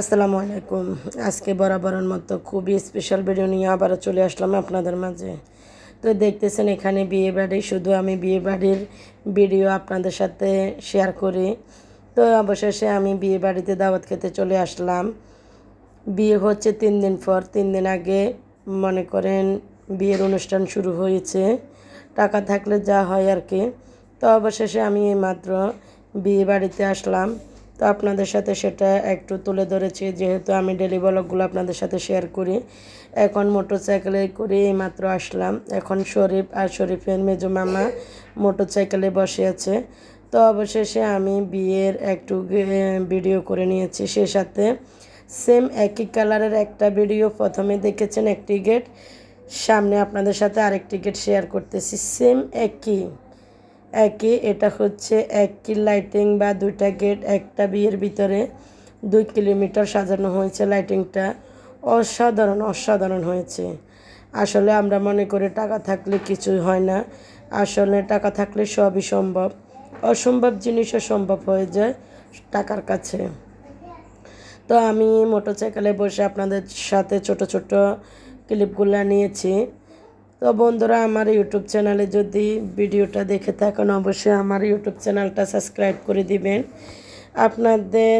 আসসালামু আলাইকুম। আজকে বরাবরের মতো খুবই স্পেশাল ভিডিও নিয়ে আবারও চলে আসলাম আপনাদের মাঝে। তো দেখতেছেন এখানে বিয়ে বাড়ি, শুধু আমি বিয়ে বাড়ির ভিডিও আপনাদের সাথে শেয়ার করি। তো অবশেষে আমি বিয়ে বাড়িতে দাওয়াত খেতে চলে আসলাম। বিয়ে হচ্ছে তিন দিন পর, তিন দিন আগে মনে করেন বিয়ের অনুষ্ঠান শুরু হয়েছে। টাকা থাকলে যা হয় আর কি। তো অবশেষে আমি এইমাত্র বিয়ে বাড়িতে আসলাম। তো আপনাদের সাথে সেটা একটু তুলে ধরেছি, যেহেতু আমি ডেলি ব্লগগুলো আপনাদের সাথে শেয়ার করি। এখন মোটর সাইকেলে করে এইমাত্র আসলাম। এখন শরীফ আর শরীফের মেজো মামা মোটর সাইকেলে বসে আছে। তো অবশেষে আমি বিয়ের একটু ভিডিও করে নিয়েছি। সে সাথে সেম একই কালারের একটা ভিডিও প্রথমে দেখেছেন একটি গেট সামনে আপনাদের সাথে আরেকটি গেট শেয়ার করতেছি। সেম একই। একই এটা হচ্ছে এক একই লাইটিং বা দুইটা গেট, একটা বিয়ের ভিতরে দুই কিলোমিটার সাজানো হয়েছে লাইটিংটা। অসাধারণ অসাধারণ হয়েছে। আসলে আমরা মনে করি টাকা থাকলে কিছুই হয় না। আসলে টাকা থাকলে সবই সম্ভব। অসম্ভব জিনিসও সম্ভব হয়ে যায় টাকার কাছে। তো আমি মোটরসাইকেলে বসে আপনাদের সাথে ছোট ছোট ক্লিপগুলো নিয়েছি। তো বন্ধুরা, আমার ইউটিউব চ্যানেলে যদি ভিডিওটা দেখে থাকেন, অবশ্যই আমার ইউটিউব চ্যানেলটা সাবস্ক্রাইব করে দিবেন। আপনাদের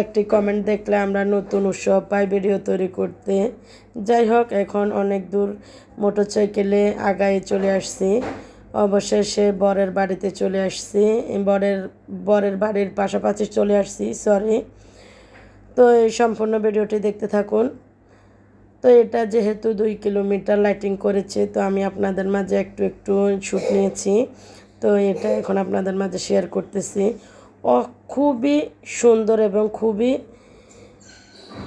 একটি কমেন্ট দেখলে আমরা নতুন উৎসব পাই ভিডিও তৈরি করতে। যাই হোক, এখন অনেক দূর মোটরসাইকেলে আগায় চলে আসছি। অবশেষে বরের বাড়িতে চলে আসছি। বরের বরের বাড়ির পাশাপাশি চলে আসছি সরি তো এই সম্পূর্ণ ভিডিওটি দেখতে থাকুন। তো এটা যেহেতু দুই কিলোমিটার লাইটিং করেছে, তো আমি আপনাদের মাঝে একটু একটু শ্যুট নিয়েছি। তো এটা এখন আপনাদের মাঝে শেয়ার করতেছি। ও খুবই সুন্দর এবং খুবই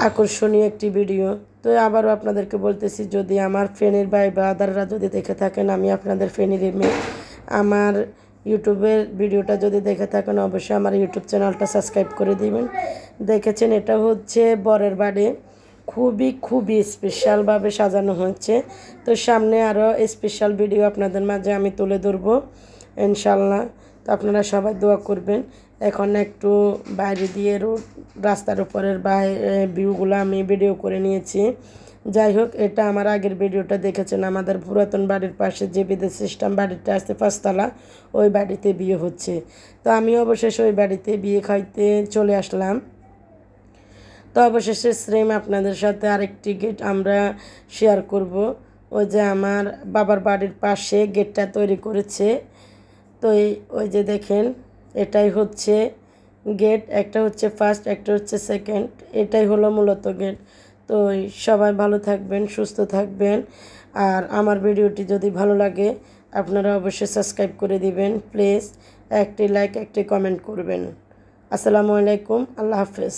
আকর্ষণীয় একটি ভিডিও তো আবারও আপনাদেরকে বলতেছি, যদি আমার ফ্রেন্ডের ভাই বা আদাররা যদি দেখে থাকেন, আমি আপনাদের ফ্রেন্ডের মেয়ে। আমার ইউটিউবের ভিডিওটা যদি দেখে থাকেন, অবশ্যই আমার ইউটিউব চ্যানেলটা সাবস্ক্রাইব করে দিবেন। দেখেছেন, এটা হচ্ছে বরের বাড়ি। খুবই খুবই স্পেশালভাবে সাজানো হচ্ছে তো সামনে আরও স্পেশাল ভিডিও আপনাদের মাঝে আমি তুলে ধরবো ইনশাল্লাহ তো আপনারা সবাই দোয়া করবেন। এখন একটু বাইরে দিয়ে রোড রাস্তার উপরের বাইরে ভিউগুলো আমি ভিডিও করে নিয়েছি। যাই হোক, এটা আমার আগের ভিডিওটা দেখেছেন। আমাদের পুরাতন বাড়ির পাশে যে বিদেশ সিস্টেম বাড়িটা আছে, পাঁচতলা, ওই বাড়িতে বিয়ে হচ্ছে। তো আমি অবশেষে ওই বাড়িতে বিয়ে খাইতে চলে আসলাম। তো অবশেষে শ্রেম আপনাদের সাথে আরেকটি গেট আমরা শেয়ার করব। ওই যে আমার বাবার বাড়ির পাশে গেটটা তৈরি করেছে। তো এই, ওই যে দেখেন, এটাই হচ্ছে গেট, একটা হচ্ছে ফার্স্ট একটা হচ্ছে সেকেন্ড এটাই হলো মূলত গেট। তো সবাই ভালো থাকবেন, সুস্থ থাকবেন। আর আমার ভিডিওটি যদি ভালো লাগে, আপনারা অবশ্যই সাবস্ক্রাইব করে দিবেন। প্লিজ একটি লাইক একটি কমেন্ট করবেন। আসসালামু আলাইকুম, আল্লাহ হাফেজ।